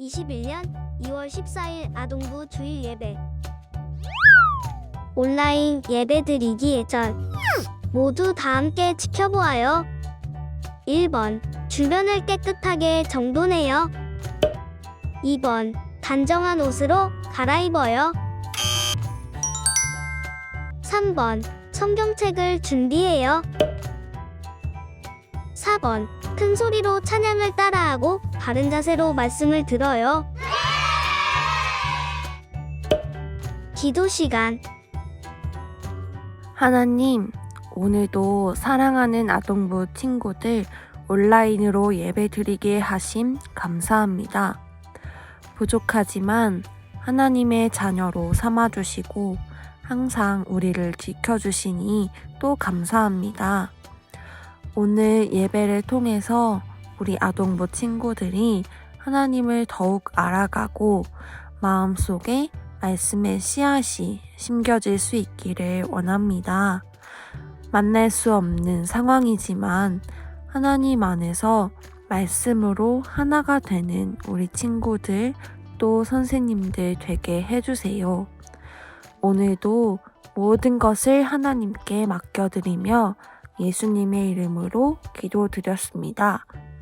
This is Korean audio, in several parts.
2021년 2월 14일 아동부 주일 예배 온라인 예배 드리기 예절 모두 다 함께 지켜보아요. 1번 주변을 깨끗하게 정돈해요. 2번 단정한 옷으로 갈아입어요. 3번 성경책을 준비해요. 4번 큰 소리로 찬양을 따라하고 바른 자세로 말씀을 들어요. 기도 시간 하나님, 오늘도 사랑하는 아동부 친구들 온라인으로 예배 드리게 하심 감사합니다. 부족하지만 하나님의 자녀로 삼아주시고 항상 우리를 지켜주시니 또 감사합니다. 오늘 예배를 통해서 우리 아동부 친구들이 하나님을 더욱 알아가고 마음속에 말씀의 씨앗이 심겨질 수 있기를 원합니다. 만날 수 없는 상황이지만 하나님 안에서 말씀으로 하나가 되는 우리 친구들 또 선생님들 되게 해주세요. 오늘도 모든 것을 하나님께 맡겨드리며 예수님의 이름으로 기도드렸습니다.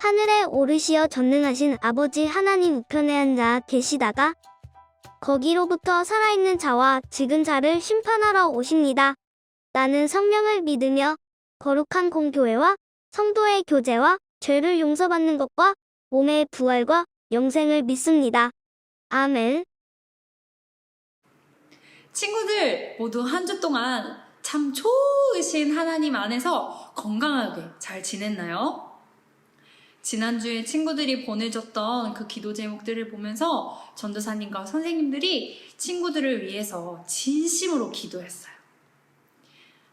하늘에 오르시어 전능하신 아버지 하나님 우편에 앉아 계시다가 거기로부터 살아있는 자와 죽은 자를 심판하러 오십니다. 나는 성령을 믿으며 거룩한 공교회와 성도의 교제와 죄를 용서받는 것과 몸의 부활과 영생을 믿습니다. 아멘. 친구들 모두 한 주 동안 참 좋으신 하나님 안에서 건강하게 잘 지냈나요? 지난주에 친구들이 보내줬던 그 기도 제목들을 보면서 전도사님과 선생님들이 친구들을 위해서 진심으로 기도했어요.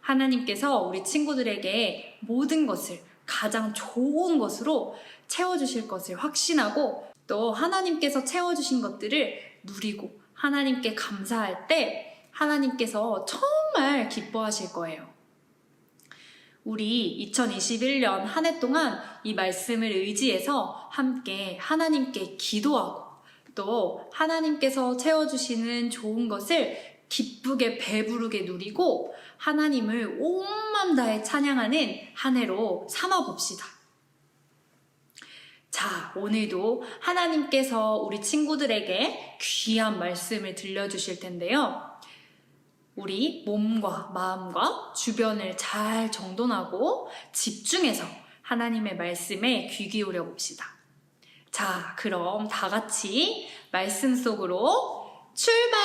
하나님께서 우리 친구들에게 모든 것을 가장 좋은 것으로 채워주실 것을 확신하고 또 하나님께서 채워주신 것들을 누리고 하나님께 감사할 때 하나님께서 정말 기뻐하실 거예요. 우리 2021년 한 해 동안 이 말씀을 의지해서 함께 하나님께 기도하고 또 하나님께서 채워주시는 좋은 것을 기쁘게 배부르게 누리고 하나님을 온맘 다해 찬양하는 한 해로 삼아 봅시다. 자, 오늘도 하나님께서 우리 친구들에게 귀한 말씀을 들려주실 텐데요. 우리 몸과 마음과 주변을 잘 정돈하고 집중해서 하나님의 말씀에 귀 기울여 봅시다. 자, 그럼 다 같이 말씀 속으로 출발!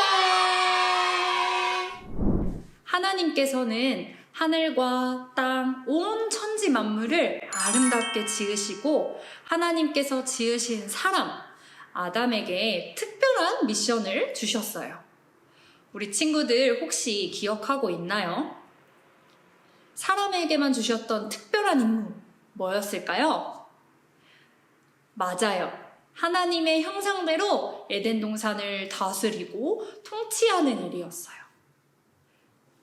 하나님께서는 하늘과 땅, 온 천지 만물을 아름답게 지으시고 하나님께서 지으신 사람, 아담에게 특별한 미션을 주셨어요. 우리 친구들 혹시 기억하고 있나요? 사람에게만 주셨던 특별한 임무 뭐였을까요? 맞아요. 하나님의 형상대로 에덴 동산을 다스리고 통치하는 일이었어요.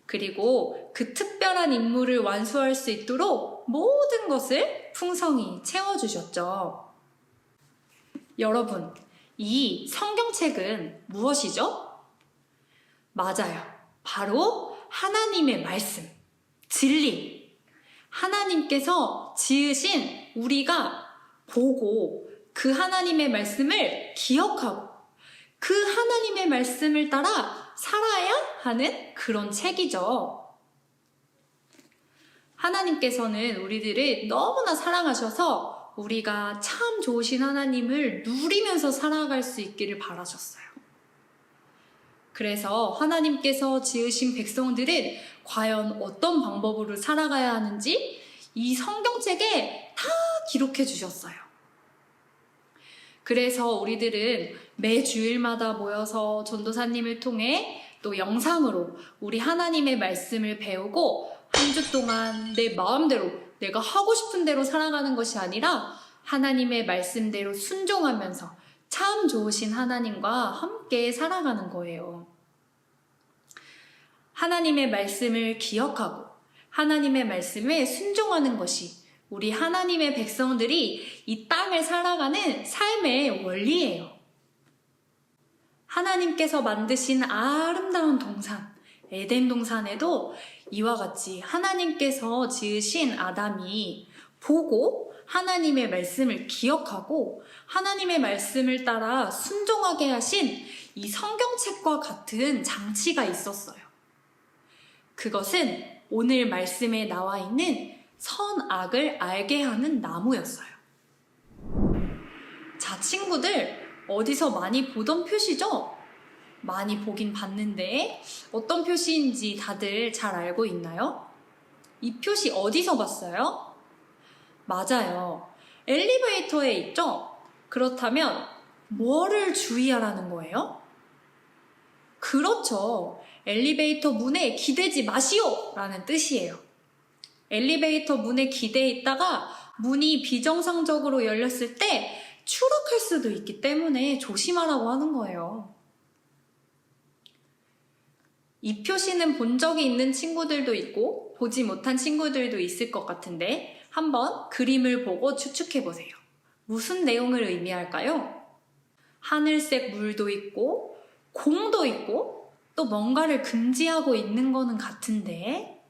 그리고 그 특별한 임무를 완수할 수 있도록 모든 것을 풍성히 채워주셨죠. 여러분, 이 성경책은 무엇이죠? 맞아요. 바로 하나님의 말씀, 진리. 하나님께서 지으신 우리가 보고 그 하나님의 말씀을 기억하고 그 하나님의 말씀을 따라 살아야 하는 그런 책이죠. 하나님께서는 우리들을 너무나 사랑하셔서 우리가 참 좋으신 하나님을 누리면서 살아갈 수 있기를 바라셨어요. 그래서 하나님께서 지으신 백성들은 과연 어떤 방법으로 살아가야 하는지 이 성경책에 다 기록해 주셨어요. 그래서 우리들은 매 주일마다 모여서 전도사님을 통해 또 영상으로 우리 하나님의 말씀을 배우고 한 주 동안 내 마음대로 내가 하고 싶은 대로 살아가는 것이 아니라 하나님의 말씀대로 순종하면서 참 좋으신 하나님과 함께 살아가는 거예요. 하나님의 말씀을 기억하고 하나님의 말씀에 순종하는 것이 우리 하나님의 백성들이 이 땅을 살아가는 삶의 원리예요. 하나님께서 만드신 아름다운 동산, 에덴 동산에도 이와 같이 하나님께서 지으신 아담이 보고 하나님의 말씀을 기억하고 하나님의 말씀을 따라 순종하게 하신 이 성경책과 같은 장치가 있었어요. 그것은 오늘 말씀에 나와 있는 선악을 알게 하는 나무였어요. 자, 친구들, 어디서 많이 보던 표시죠? 많이 보긴 봤는데, 어떤 표시인지 다들 잘 알고 있나요? 이 표시 어디서 봤어요? 맞아요. 엘리베이터에 있죠? 그렇다면, 뭐를 주의하라는 거예요? 그렇죠. 엘리베이터 문에 기대지 마시오! 라는 뜻이에요. 엘리베이터 문에 기대에 있다가 문이 비정상적으로 열렸을 때 추락할 수도 있기 때문에 조심하라고 하는 거예요. 이 표시는 본 적이 있는 친구들도 있고 보지 못한 친구들도 있을 것 같은데 한번 그림을 보고 추측해 보세요. 무슨 내용을 의미할까요? 하늘색 물도 있고 공도 있고 또 뭔가를 금지하고 있는 거는 같은데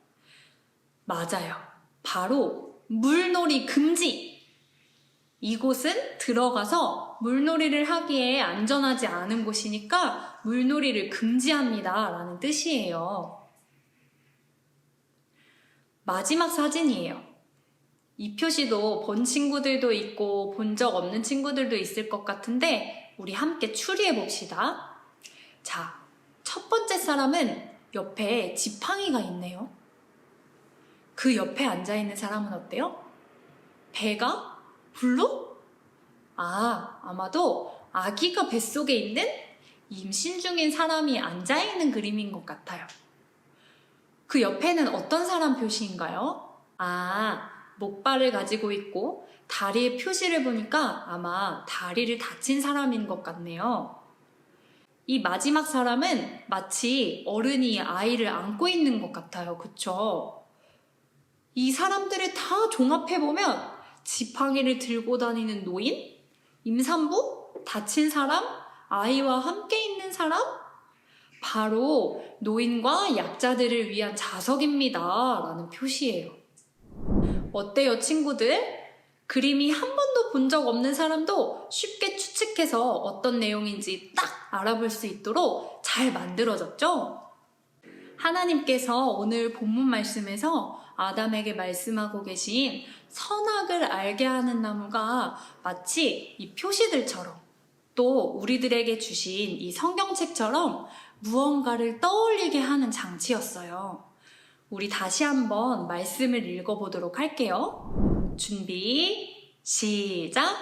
맞아요. 바로 물놀이 금지! 이곳은 들어가서 물놀이를 하기에 안전하지 않은 곳이니까 물놀이를 금지합니다. 라는 뜻이에요. 마지막 사진이에요. 이 표시도 본 친구들도 있고 본 적 없는 친구들도 있을 것 같은데 우리 함께 추리해 봅시다. 자, 첫 번째 사람은 옆에 지팡이가 있네요. 그 옆에 앉아 있는 사람은 어때요? 배가? 불로? 아, 아마도 아기가 뱃속에 있는 임신 중인 사람이 앉아 있는 그림인 것 같아요. 그 옆에는 어떤 사람 표시인가요? 아, 목발을 가지고 있고 다리의 표시를 보니까 아마 다리를 다친 사람인 것 같네요. 이 마지막 사람은 마치 어른이 아이를 안고 있는 것 같아요. 그쵸? 이 사람들을 다 종합해보면 지팡이를 들고 다니는 노인, 임산부, 다친 사람, 아이와 함께 있는 사람, 바로 노인과 약자들을 위한 자석입니다. 라는 표시예요. 어때요, 친구들? 그림이 한 번도 본 적 없는 사람도 쉽게 추측해서 어떤 내용인지 딱 알아볼 수 있도록 잘 만들어졌죠? 하나님께서 오늘 본문 말씀에서 아담에게 말씀하고 계신 선악을 알게 하는 나무가 마치 이 표시들처럼 또 우리들에게 주신 이 성경책처럼 무언가를 떠올리게 하는 장치였어요. 우리 다시 한번 말씀을 읽어보도록 할게요. 준비, 시작!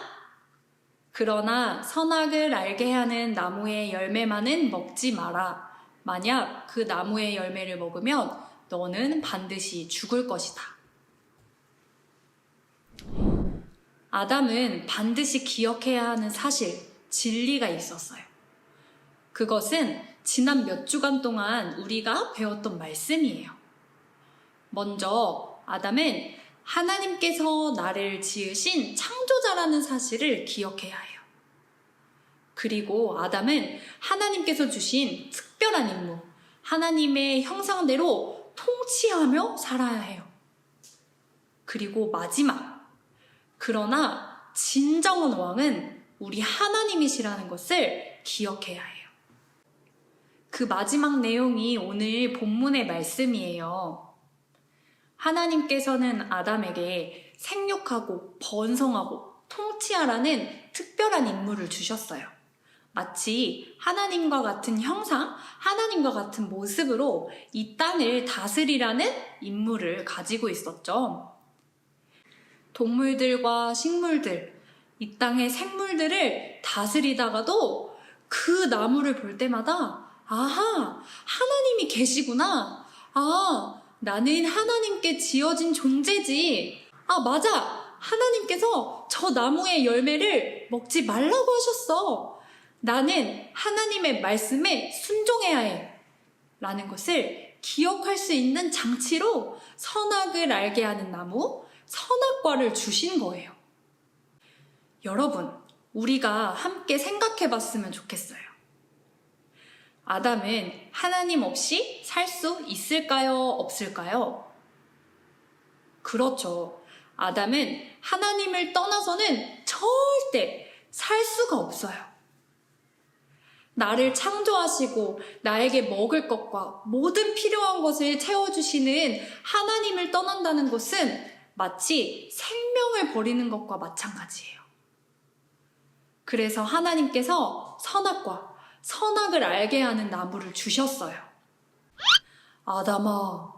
그러나 선악을 알게 하는 나무의 열매만은 먹지 마라. 만약 그 나무의 열매를 먹으면 너는 반드시 죽을 것이다. 아담은 반드시 기억해야 하는 사실, 진리가 있었어요. 그것은 지난 몇 주간 동안 우리가 배웠던 말씀이에요. 먼저 아담은 하나님께서 나를 지으신 창조자라는 사실을 기억해야 해요. 그리고 아담은 하나님께서 주신 특별한 임무, 하나님의 형상대로 통치하며 살아야 해요. 그리고 마지막, 그러나 진정한 왕은 우리 하나님이시라는 것을 기억해야 해요. 그 마지막 내용이 오늘 본문의 말씀이에요. 하나님께서는 아담에게 생육하고 번성하고 통치하라는 특별한 임무를 주셨어요. 마치 하나님과 같은 형상, 하나님과 같은 모습으로 이 땅을 다스리라는 임무를 가지고 있었죠. 동물들과 식물들, 이 땅의 생물들을 다스리다가도 그 나무를 볼 때마다 아하, 하나님이 계시구나. 아, 나는 하나님께 지어진 존재지. 아, 맞아. 하나님께서 저 나무의 열매를 먹지 말라고 하셨어. 나는 하나님의 말씀에 순종해야 해. 라는 것을 기억할 수 있는 장치로 선악을 알게 하는 나무, 선악과를 주신 거예요. 여러분, 우리가 함께 생각해 봤으면 좋겠어요. 아담은 하나님 없이 살 수 있을까요? 없을까요? 그렇죠. 아담은 하나님을 떠나서는 절대 살 수가 없어요. 나를 창조하시고 나에게 먹을 것과 모든 필요한 것을 채워주시는 하나님을 떠난다는 것은 마치 생명을 버리는 것과 마찬가지예요. 그래서 하나님께서 선악과 선악을 알게 하는 나무를 주셨어요. 아담아,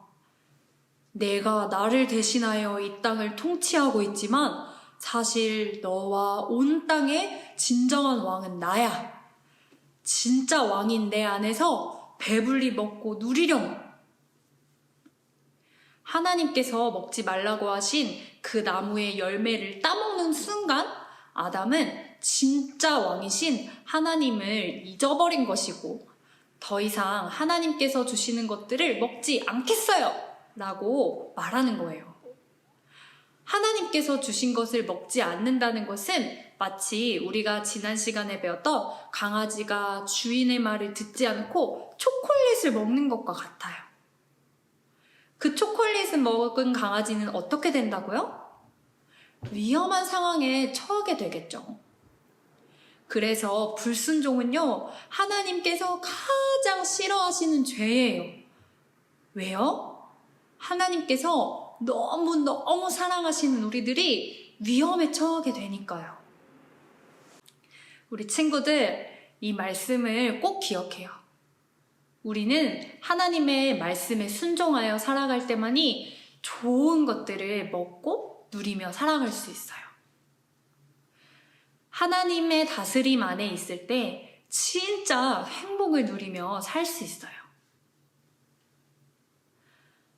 내가 나를 대신하여 이 땅을 통치하고 있지만 사실 너와 온 땅의 진정한 왕은 나야. 진짜 왕인 내 안에서 배불리 먹고 누리렴. 하나님께서 먹지 말라고 하신 그 나무의 열매를 따먹는 순간 아담은 진짜 왕이신 하나님을 잊어버린 것이고 더 이상 하나님께서 주시는 것들을 먹지 않겠어요. 라고 말하는 거예요. 하나님께서 주신 것을 먹지 않는다는 것은 마치 우리가 지난 시간에 배웠던 강아지가 주인의 말을 듣지 않고 초콜릿을 먹는 것과 같아요. 그 초콜릿을 먹은 강아지는 어떻게 된다고요? 위험한 상황에 처하게 되겠죠. 그래서 불순종은요, 하나님께서 가장 싫어하시는 죄예요. 왜요? 하나님께서 너무너무 사랑하시는 우리들이 위험에 처하게 되니까요. 우리 친구들, 이 말씀을 꼭 기억해요. 우리는 하나님의 말씀에 순종하여 살아갈 때만이 좋은 것들을 먹고 누리며 살아갈 수 있어요. 하나님의 다스림 안에 있을 때 진짜 행복을 누리며 살 수 있어요.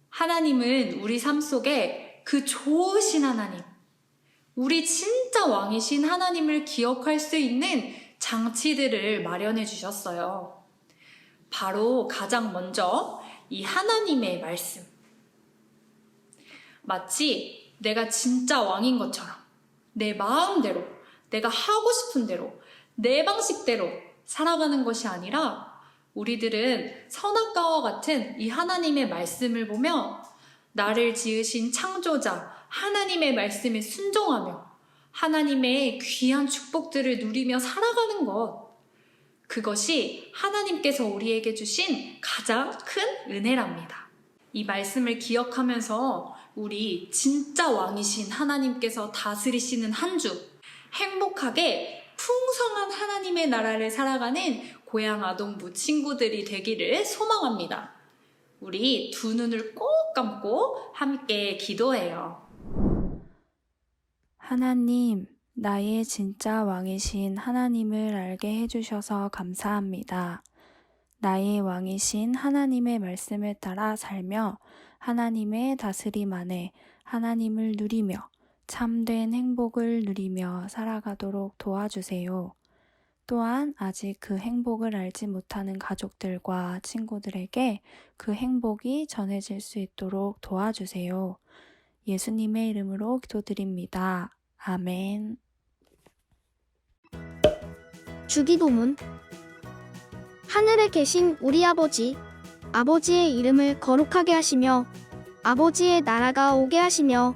하나님은 우리 삶 속에 그 좋으신 하나님, 우리 진짜 왕이신 하나님을 기억할 수 있는 장치들을 마련해 주셨어요. 바로 가장 먼저 이 하나님의 말씀. 마치 내가 진짜 왕인 것처럼 내 마음대로, 내가 하고 싶은 대로, 내 방식대로 살아가는 것이 아니라 우리들은 선악과와 같은 이 하나님의 말씀을 보며 나를 지으신 창조자 하나님의 말씀에 순종하며 하나님의 귀한 축복들을 누리며 살아가는 것. 그것이 하나님께서 우리에게 주신 가장 큰 은혜랍니다. 이 말씀을 기억하면서 우리 진짜 왕이신 하나님께서 다스리시는 한 주 행복하게 풍성한 하나님의 나라를 살아가는 고향 아동부 친구들이 되기를 소망합니다. 우리 두 눈을 꼭 감고 함께 기도해요. 하나님, 나의 진짜 왕이신 하나님을 알게 해주셔서 감사합니다. 나의 왕이신 하나님의 말씀을 따라 살며 하나님의 다스림 안에 하나님을 누리며 참된 행복을 누리며 살아가도록 도와주세요. 또한 아직 그 행복을 알지 못하는 가족들과 친구들에게 그 행복이 전해질 수 있도록 도와주세요. 예수님의 이름으로 기도드립니다. 아멘. 주기도문 하늘에 계신 우리 아버지 아버지의 이름을 거룩하게 하시며 아버지의 나라가 오게 하시며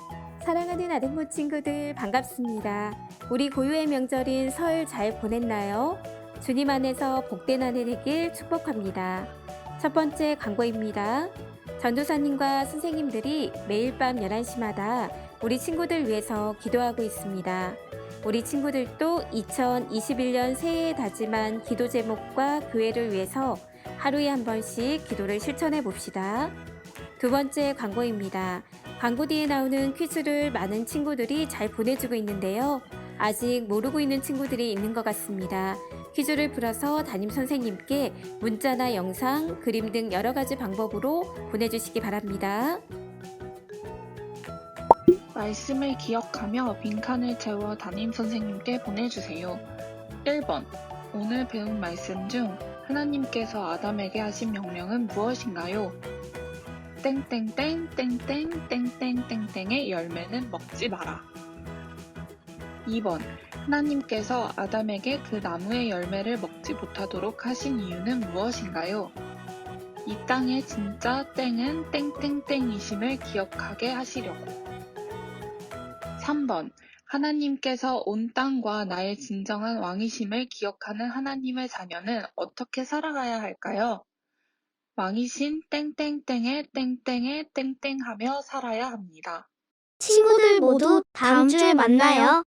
사랑하는 아동부 친구들 반갑습니다. 우리 고유의 명절인 설 잘 보냈나요? 주님 안에서 복된 한 해 되길 축복합니다. 첫 번째 광고입니다. 전도사님과 선생님들이 매일 밤 11시마다 우리 친구들 위해서 기도하고 있습니다. 우리 친구들도 2021년 새해에 다짐한 기도 제목과 교회를 위해서 하루에 한 번씩 기도를 실천해 봅시다. 두 번째 광고입니다. 광고 뒤에 나오는 퀴즈를 많은 친구들이 잘 보내주고 있는데요. 아직 모르고 있는 친구들이 있는 것 같습니다. 퀴즈를 풀어서 담임 선생님께 문자나 영상, 그림 등 여러 가지 방법으로 보내주시기 바랍니다. 말씀을 기억하며 빈칸을 채워 담임 선생님께 보내주세요. 1번. 오늘 배운 말씀 중 하나님께서 아담에게 하신 명령은 무엇인가요? 땡땡땡 땡땡 땡땡 땡땡의 열매는 먹지 마라. 2번. 하나님께서 아담에게 그 나무의 열매를 먹지 못하도록 하신 이유는 무엇인가요? 이 땅의 진짜 땡은 땡땡땡이심을 기억하게 하시려고. 3번. 하나님께서 온 땅과 나의 진정한 왕이심을 기억하는 하나님의 자녀는 어떻게 살아가야 할까요? 왕이신 땡땡땡의 땡땡의 땡땡하며 살아야 합니다. 친구들 모두 다음 주에 만나요.